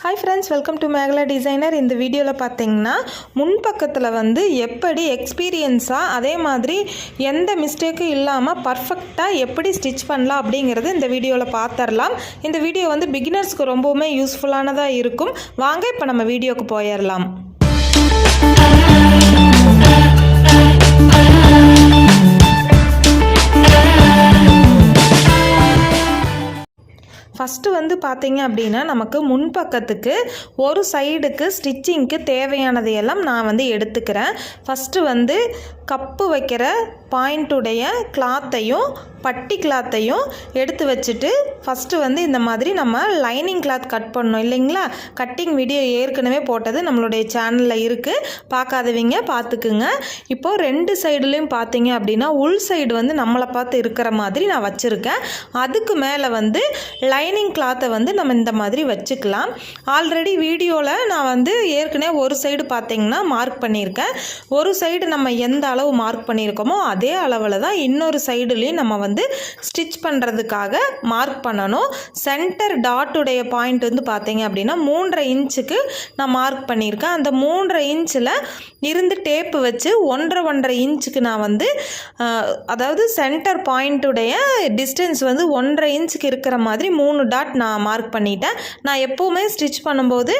Hi friends welcome to Megala designer இந்த வீடியோவில் பார்த்தீங்கன்னா முன்பக்கத்தில் வந்து எப்படி எக்ஸ்பீரியன்ஸாக அதே மாதிரி எந்த மிஸ்டேக்கும் இல்லாமல் பர்ஃபெக்டாக எப்படி ஸ்டிச் பண்ணலாம் அப்படிங்கிறது இந்த வீடியோவில் பார்த்துடலாம் இந்த வீடியோ வந்து பிகினர்ஸ்க்கு ரொம்பவுமே யூஸ்ஃபுல்லானதாக இருக்கும். வாங்க இப்போ நம்ம வீடியோக்கு போயிடலாம் ஃபஸ்ட்டு வந்து பார்த்திங்க அப்படின்னா நமக்கு முன்பக்கத்துக்கு ஒரு சைடுக்கு ஸ்டிச்சிங்க்கு தேவையானதையெல்லாம் நான் வந்து எடுத்துக்கிறேன். ஃபஸ்ட்டு வந்து கப்பு வைக்கிற பாயிண்ட்டுடைய கிளாத்தையும் பட்டி கிளாத்தையும் எடுத்து வச்சுட்டு ஃபஸ்ட்டு வந்து இந்த மாதிரி நம்ம லைனிங் கிளாத் கட் பண்ணோம் இல்லைங்களா? கட்டிங் வீடியோ ஏற்கனவே போட்டது நம்மளுடைய சேனலில் இருக்குது பார்க்காதவங்க பார்த்துக்குங்க. இப்போது ரெண்டு சைடுலேயும் பார்த்தீங்க அப்படின்னா உள் சைடு வந்து நம்மளை பார்த்து இருக்கிற மாதிரி நான் வச்சுருக்கேன். அதுக்கு மேலே வந்து லைனிங் கிளாத்தை வந்து நம்ம இந்த மாதிரி வச்சுக்கலாம். ஆல்ரெடி வீடியோவில் நான் வந்து ஏற்கனவே ஒரு சைடு பார்த்தீங்கன்னா மார்க் பண்ணியிருக்கேன். ஒரு சைடு நம்ம எந்த அளவு மார்க் பண்ணியிருக்கோமோ அது அதே அளவில் தான் இன்னொரு சைடுலேயும் நம்ம வந்து ஸ்டிச் பண்ணுறதுக்காக மார்க் பண்ணணும். சென்டர் டாட்டுடைய பாயிண்ட் வந்து பார்த்தீங்க அப்படின்னா மூன்றரை இன்ச்சுக்கு நான் மார்க் பண்ணியிருக்கேன். அந்த மூன்றரை இன்ச்சில் இருந்து டேப்பு வச்சு ஒன்றரை ஒன்றரை இன்ச்சுக்கு நான் வந்து அதாவது சென்டர் பாயிண்ட்டுடைய டிஸ்டன்ஸ் வந்து ஒன்றரை இன்ச்சுக்கு இருக்கிற மாதிரி மூணு டாட் நான் மார்க் பண்ணிட்டேன். நான் எப்போவுமே ஸ்டிச் பண்ணும்போது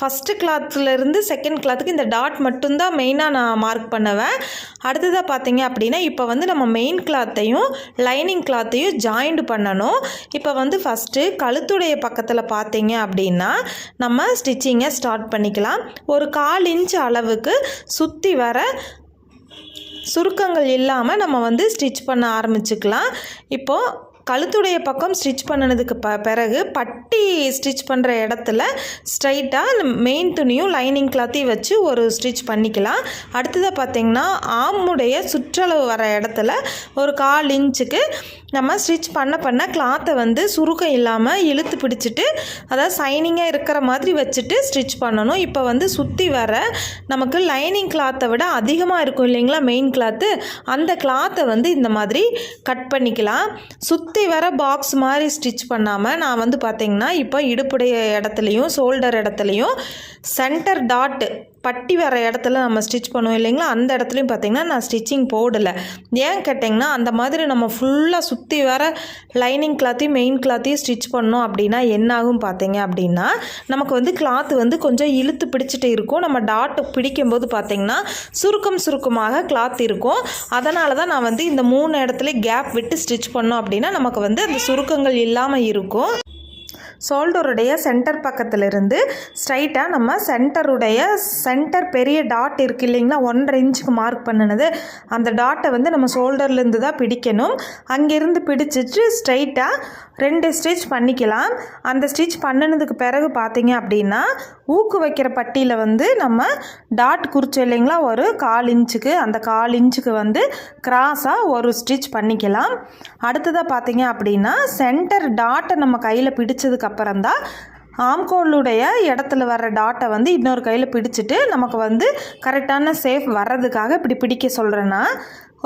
ஃபஸ்ட்டு கிளாத்துலேருந்து செகண்ட் கிளாத்துக்கு இந்த டாட் மட்டும்தான் மெயினாக நான் மார்க் பண்ணுவேன். அடுத்ததாக பார்த்தீங்க அப்படின்னா இப்போ வந்து நம்ம மெயின் கிளாத்தையும் லைனிங் கிளாத்தையும் ஜாயிண்ட் பண்ணணும். இப்போ வந்து ஃபஸ்ட்டு கழுத்துடைய பக்கத்தில் பார்த்தீங்க அப்படின்னா நம்ம ஸ்டிச்சிங்கை ஸ்டார்ட் பண்ணிக்கலாம். ஒரு கால் இன்ச் அளவுக்கு சுற்றி வர சுருக்கங்கள் இல்லாமல் நம்ம வந்து ஸ்டிச் பண்ண ஆரம்பிச்சுக்கலாம். இப்போது கழுத்துடைய பக்கம் ஸ்டிச் பண்ணினதுக்கு ப பிறகு பட்டி ஸ்டிச் பண்ணுற இடத்துல ஸ்ட்ரைட்டாக மெயின் துணியும் லைனிங் கிளாத்தையும் வச்சு ஒரு ஸ்டிச் பண்ணிக்கலாம். அடுத்ததாக பார்த்திங்கன்னா ஆமுடைய சுற்றளவு வர இடத்துல ஒரு கால் இன்ச்சுக்கு நம்ம ஸ்டிச் பண்ண பண்ண கிளாத்தை வந்து சுருக்கம் இல்லாமல் இழுத்து பிடிச்சிட்டு அதாவது சைனிங்காக இருக்கிற மாதிரி வச்சுட்டு ஸ்டிச் பண்ணணும். இப்போ வந்து சுற்றி வர நமக்கு லைனிங் கிளாத்தை விட அதிகமாக இருக்கும் இல்லைங்களா மெயின் கிளாத்து அந்த கிளாத்தை வந்து இந்த மாதிரி கட் பண்ணிக்கலாம். சுற்றி வர பாக்ஸ் மாதிரி ஸ்டிச் பண்ணாமல் நான் வந்து பார்த்திங்கன்னா இப்போ இடுப்புடைய இடத்துலையும் ஷோல்டர் இடத்துலையும் சென்டர் டாட்டு பட்டி வர இடத்துல நம்ம ஸ்டிச் பண்ணுவோம் இல்லைங்களா? அந்த இடத்துலையும் பார்த்திங்கன்னா நான் ஸ்டிச்சிங் போடலை. ஏன் கேட்டிங்கன்னா அந்த மாதிரி நம்ம ஃபுல்லாக சுற்றி வர லைனிங் கிளாத்தையும் மெயின் கிளாத்தையும் ஸ்டிச் பண்ணோம் அப்படின்னா என்னாகும் பார்த்தீங்க அப்படின்னா நமக்கு வந்து கிளாத் வந்து கொஞ்சம் இழுத்து பிடிச்சிட்டு இருக்கும். நம்ம டாட்டு பிடிக்கும்போது பார்த்திங்கன்னா சுருக்கம் சுருக்கமாக கிளாத் இருக்கும். அதனால தான் நான் வந்து இந்த மூணு இடத்துல கேப் விட்டு ஸ்டிச் பண்ணோம் அப்படின்னா நமக்கு வந்து அந்த சுருக்கங்கள் இல்லாமல் இருக்கும். ஷோல்டருடைய சென்டர் பக்கத்துலேருந்து ஸ்ட்ரைட்டாக நம்ம சென்டருடைய சென்டர் பெரிய டாட் இருக்குது இல்லைங்களா? ஒன்றரை இன்ச்சுக்கு மார்க் பண்ணினது. அந்த டாட்டை வந்து நம்ம ஷோல்டர்லேருந்து தான் பிடிக்கணும். அங்கேருந்து பிடிச்சிட்டு ஸ்ட்ரைட்டாக ரெண்டு ஸ்டிச் பண்ணிக்கலாம். அந்த ஸ்டிச் பண்ணினதுக்கு பிறகு பார்த்தீங்க அப்படின்னா ஊக்கு வைக்கிற பட்டியில் வந்து நம்ம டாட் குறிச்சோம் இல்லைங்களா? ஒரு கால் இன்ச்சுக்கு அந்த கால் இன்ச்சுக்கு வந்து கிராஸாக ஒரு ஸ்டிச் பண்ணிக்கலாம். அடுத்ததாக பார்த்தீங்க அப்படின்னா சென்டர் டாட்டை நம்ம கையில் பிடிச்சதுக்கு அப்புறம் தான் ஆம்கோளுடைய இடத்துல வர்ற டாட்டை வந்து இன்னொரு கையில் பிடிச்சிட்டு நமக்கு வந்து கரெக்டான சேஃப் வர்றதுக்காக இப்படி பிடிக்க சொல்கிறேன்னா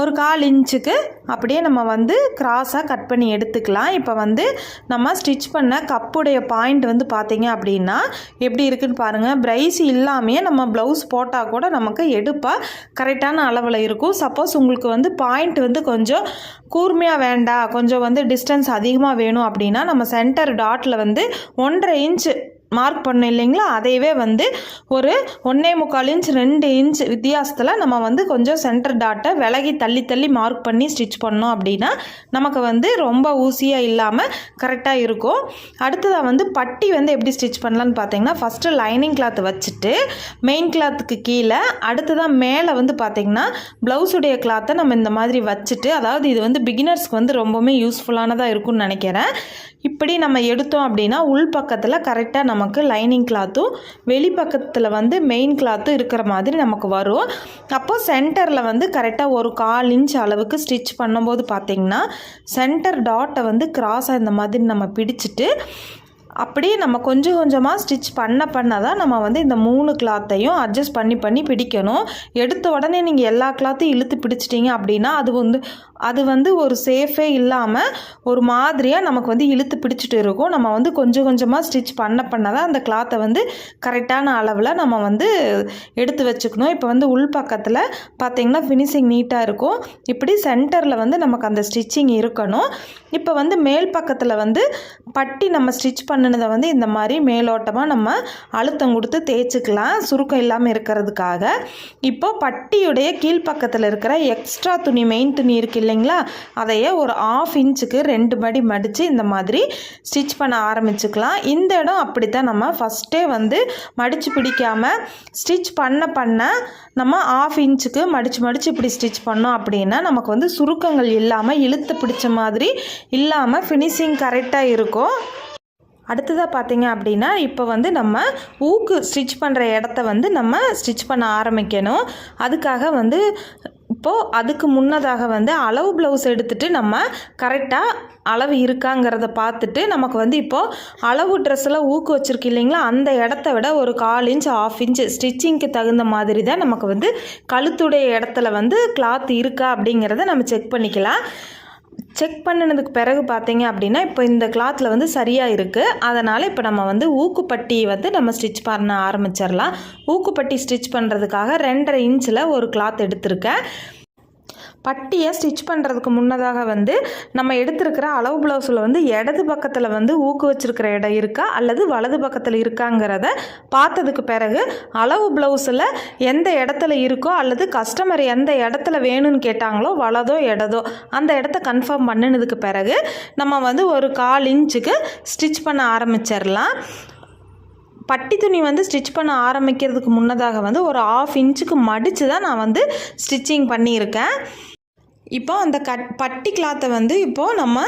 ஒரு கால் இன்ச்சுக்கு அப்படியே நம்ம வந்து கிராஸாக கட் பண்ணி எடுத்துக்கலாம். இப்போ வந்து நம்ம ஸ்டிச் பண்ண கப்புடைய பாயிண்ட் வந்து பார்த்தீங்க அப்படின்னா எப்படி இருக்குன்னு பாருங்கள் ப்ரைஸ் இல்லாமையே நம்ம ப்ளவுஸ் போட்டால் கூட நமக்கு எடுப்பாக கரெக்டான அளவில் இருக்கும். சப்போஸ் உங்களுக்கு வந்து பாயிண்ட் வந்து கொஞ்சம் கூர்மையாக வேண்டாம் கொஞ்சம் வந்து டிஸ்டன்ஸ் அதிகமாக வேணும் அப்படின்னா நம்ம சென்டர் டாட்டில் வந்து ஒன்றரை இன்ச்சு மார்க் பண்ணோம் இல்லைங்களா? அதையவே வந்து ஒரு ஒன்றே முக்கால் இன்ச் ரெண்டு இன்ச் வித்தியாசத்தில் நம்ம வந்து கொஞ்சம் சென்டர் டாட்டை விலகி தள்ளி தள்ளி மார்க் பண்ணி ஸ்டிச் பண்ணோம் அப்படின்னா நமக்கு வந்து ரொம்ப ஊசியாக இல்லாமல் கரெக்டாக இருக்கும். அடுத்ததாக வந்து பட்டி வந்து எப்படி ஸ்டிச் பண்ணலான்னு பார்த்தீங்கன்னா ஃபஸ்ட்டு லைனிங் கிளாத் வச்சுட்டு மெயின் கிளாத்துக்கு கீழே அடுத்ததாக மேலே வந்து பார்த்திங்கன்னா ப்ளவுஸுடைய கிளாத்தை நம்ம இந்த மாதிரி வச்சுட்டு அதாவது இது வந்து பிகினர்ஸ்க்கு வந்து ரொம்பவுமே யூஸ்ஃபுல்லானதாக இருக்கும்னு நினைக்கிறேன். இப்படி நம்ம எடுத்தோம் அப்படின்னா உள் பக்கத்தில் கரெக்டாக நமக்கு லைனிங் கிளாத்தும் வெளி பக்கத்தில் வந்து மெயின் கிளாத்தும் இருக்கிற மாதிரி நமக்கு வரும். அப்போது சென்டரில் வந்து கரெக்டாக ஒரு கால் இன்ச் அளவுக்கு ஸ்டிச் பண்ணும்போது பார்த்திங்கன்னா சென்டர் டாட்டை வந்து கிராஸாக இந்த மாதிரி நம்ம பிடிச்சிட்டு அப்படியே நம்ம கொஞ்சம் கொஞ்சமாக ஸ்டிச் பண்ண பண்ண தான் நம்ம வந்து இந்த மூணு கிளாத்தையும் அட்ஜஸ்ட் பண்ணி பண்ணி பிடிக்கணும். எடுத்த உடனே நீங்கள் எல்லா கிளாத்தையும் இழுத்து பிடிச்சிட்டிங்க அப்படின்னா அது வந்து அது வந்து ஒரு சேஃபே இல்லாமல் ஒரு மாதிரியாக நமக்கு வந்து இழுத்து பிடிச்சிட்டு இருக்கும். நம்ம வந்து கொஞ்சம் கொஞ்சமாக ஸ்டிச் பண்ண பண்ண தான் அந்த கிளாத்தை வந்து கரெக்டான அளவில் நம்ம வந்து எடுத்து வச்சுக்கணும். இப்போ வந்து உள் பக்கத்தில் பார்த்திங்கன்னா ஃபினிஷிங் நீட்டாக இருக்கும். இப்படி சென்டரில் வந்து நமக்கு அந்த ஸ்டிச்சிங் இருக்கணும். இப்போ வந்து மேல் பக்கத்தில் வந்து பட்டி நம்ம ஸ்டிச் பண்ண பண்ணினதை வந்து இந்த மாதிரி மேலோட்டமாக நம்ம அழுத்தம் கொடுத்து தேய்ச்சிக்கலாம். சுருக்கம் இல்லாமல் இருக்கிறதுக்காக. இப்போ பட்டியுடைய கீழ்ப்பக்கத்தில் இருக்கிற எக்ஸ்ட்ரா துணி மெயின் துணி இருக்கு இல்லைங்களா? அதையே ஒரு ஆஃப் இன்ச்சுக்கு ரெண்டு மடி மடித்து இந்த மாதிரி ஸ்டிச் பண்ண ஆரம்பிச்சுக்கலாம். இந்த இடம் அப்படி தான் நம்ம ஃபஸ்ட்டே வந்து மடித்து பிடிக்காமல் ஸ்டிச் பண்ண பண்ண நம்ம ஆஃப் இன்ச்சுக்கு மடித்து மடித்து இப்படி ஸ்டிச் பண்ணோம் அப்படின்னா நமக்கு வந்து சுருக்கங்கள் இல்லாமல் இழுத்து பிடிச்ச மாதிரி இல்லாமல் ஃபினிஷிங் கரெக்டாக இருக்கும். அடுத்ததாக பார்த்தீங்க அப்படின்னா இப்போ வந்து நம்ம ஊக்கு ஸ்டிச் பண்ணுற இடத்த வந்து நம்ம ஸ்டிச் பண்ண ஆரம்பிக்கணும். அதுக்காக வந்து இப்போது அதுக்கு முன்னதாக வந்து அளவு ப்ளவுஸ் எடுத்துட்டு நம்ம கரெக்டாக அளவு இருக்காங்கிறத பார்த்துட்டு நமக்கு வந்து இப்போது அளவு ட்ரெஸ்ஸில் ஊக்கு வச்சுருக்கு இல்லைங்களா? அந்த இடத்த விட ஒரு கால் இன்ச் ஆஃப் இன்ச் ஸ்டிச்சிங்க்கு தகுந்த மாதிரி தான் நமக்கு வந்து கழுத்துடைய இடத்துல வந்து கிளாத் இருக்கா அப்படிங்கிறத நம்ம செக் பண்ணிக்கலாம். செக் பண்ணினதுக்கு பிறகு பார்த்தீங்க அப்படின்னா இப்போ இந்த கிளாத்தில் வந்து சரியாக இருக்குது அதனால் இப்போ நம்ம வந்து ஊக்குப்பட்டி வந்து நம்ம ஸ்டிச் பண்ண ஆரம்பிச்சிடலாம். ஊக்குப்பட்டி ஸ்டிச் பண்ணுறதுக்காக ரெண்டரை இன்ச்சில் ஒரு கிளாத் எடுத்திருக்கேன். பட்டியை ஸ்டிச் பண்ணுறதுக்கு முன்னதாக வந்து நம்ம எடுத்திருக்கிற அளவு ப்ளவுஸில் வந்து இடது பக்கத்தில் வந்து ஊக்கு வச்சுருக்கிற இடம் இருக்கா? அல்லது வலது பக்கத்தில் இருக்காங்கிறத பார்த்ததுக்கு பிறகு அளவு ப்ளவுஸில் எந்த இடத்துல இருக்கோ அல்லது கஸ்டமர் எந்த இடத்துல வேணும்னு கேட்டாங்களோ வலதோ இடதோ அந்த இடத்த கன்ஃபார்ம் பண்ணினதுக்கு பிறகு நம்ம வந்து ஒரு கால் இன்ச்சுக்கு ஸ்டிச் பண்ண ஆரம்பிச்சிடலாம். பட்டி துணி வந்து ஸ்டிச் பண்ண ஆரம்பிக்கிறதுக்கு முன்னதாக வந்து ஒரு ஆஃப் இன்ச்சுக்கு மடித்து தான் நான் வந்து ஸ்டிச்சிங் பண்ணியிருக்கேன். இப்போ அந்த கட் பட்டி கிளாத்தை வந்து இப்போது நம்ம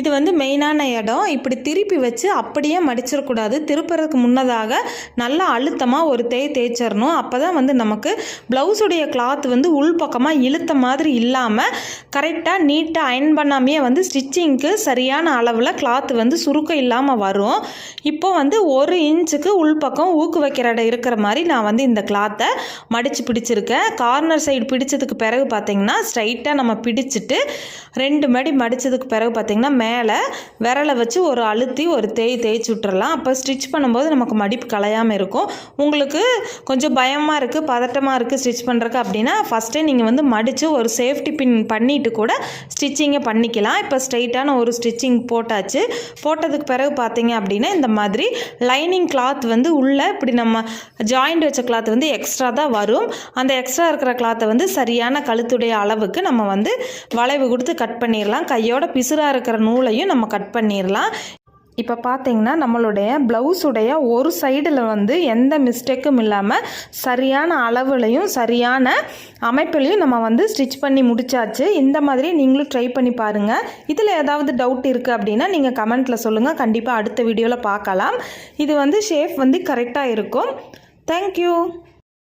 இது வந்து மெயினான இடம். இப்படி திருப்பி வச்சு அப்படியே மடிச்சிடக்கூடாது. திருப்புறதுக்கு முன்னதாக நல்லா அழுத்தமாக ஒரு தேய் தேய்ச்சிடணும். அப்போ தான் வந்து நமக்கு ப்ளவுஸுடைய கிளாத் வந்து உள்பக்கமாக இழுத்த மாதிரி இல்லாமல் கரெக்டாக நீட்டாக அயன் பண்ணாமையே வந்து ஸ்டிச்சிங்க்கு சரியான அளவில் கிளாத் வந்து சுருக்கம் இல்லாமல் வரும். இப்போ வந்து ஒரு இன்ச்சுக்கு உள்பக்கம் ஊக்கு வைக்கிற இடம் இருக்கிற மாதிரி நான் வந்து இந்த கிளாத்தை மடித்து பிடிச்சிருக்கேன். கார்னர் சைடு பிடிச்சதுக்கு பிறகு பார்த்திங்கன்னா ஸ்ட்ரைட்டாக நம்ம பிடிச்சிட்டு ரெண்டு மடி மடித்ததுக்கு பிறகு பார்த்திங்கன்னா மேலே விரலை வச்சு ஒரு அழுத்தி ஒரு தேய் தேய்ச்சி விட்டுறலாம் அப்போ ஸ்டிச் பண்ணும்போது நமக்கு மடிப்பு கலையாமல் இருக்கும். உங்களுக்கு கொஞ்சம் பயமாக இருக்குது பதட்டமாக இருக்குது ஸ்டிச் பண்ணுறக்கு அப்படின்னா ஃபஸ்ட்டே நீங்கள் வந்து மடித்து ஒரு சேஃப்டி பின் பண்ணிவிட்டு கூட ஸ்டிச்சிங்கை பண்ணிக்கலாம். இப்போ ஸ்ட்ரைட்டான ஒரு ஸ்டிச்சிங் போட்டாச்சு. போட்டதுக்கு பிறகு பார்த்தீங்க அப்படின்னா இந்த மாதிரி லைனிங் கிளாத் வந்து உள்ளே இப்படி நம்ம ஜாயிண்ட் வச்ச கிளாத் வந்து எக்ஸ்ட்ரா தான் வரும். அந்த எக்ஸ்ட்ரா இருக்கிற கிளாத்தை வந்து சரியான கழுத்துடைய அளவுக்கு நம்ம வந்து வளைவு கொடுத்து கட் பண்ணிடலாம் கையோட பிசுறாக இருக்கிற நூலையும் நம்ம கட் பண்ணிடலாம் இப்போ பார்த்தீங்கன்னா நம்மளுடைய ப்ளவுஸுடைய ஒரு சைடில் வந்து எந்த மிஸ்டேக்கும் இல்லாமல் சரியான அளவுலையும் சரியான அமைப்புலையும் நம்ம வந்து ஸ்டிச் பண்ணி முடிச்சாச்சு. இந்த மாதிரி நீங்களும் ட்ரை பண்ணி பாருங்கள் இதில் ஏதாவது டவுட் இருக்குது அப்படின்னா நீங்கள் கமெண்ட்டில் சொல்லுங்கள் கண்டிப்பாக அடுத்த வீடியோவில் பார்க்கலாம் இது வந்து ஷேப் வந்து கரெக்டாக இருக்கும். தேங்க்யூ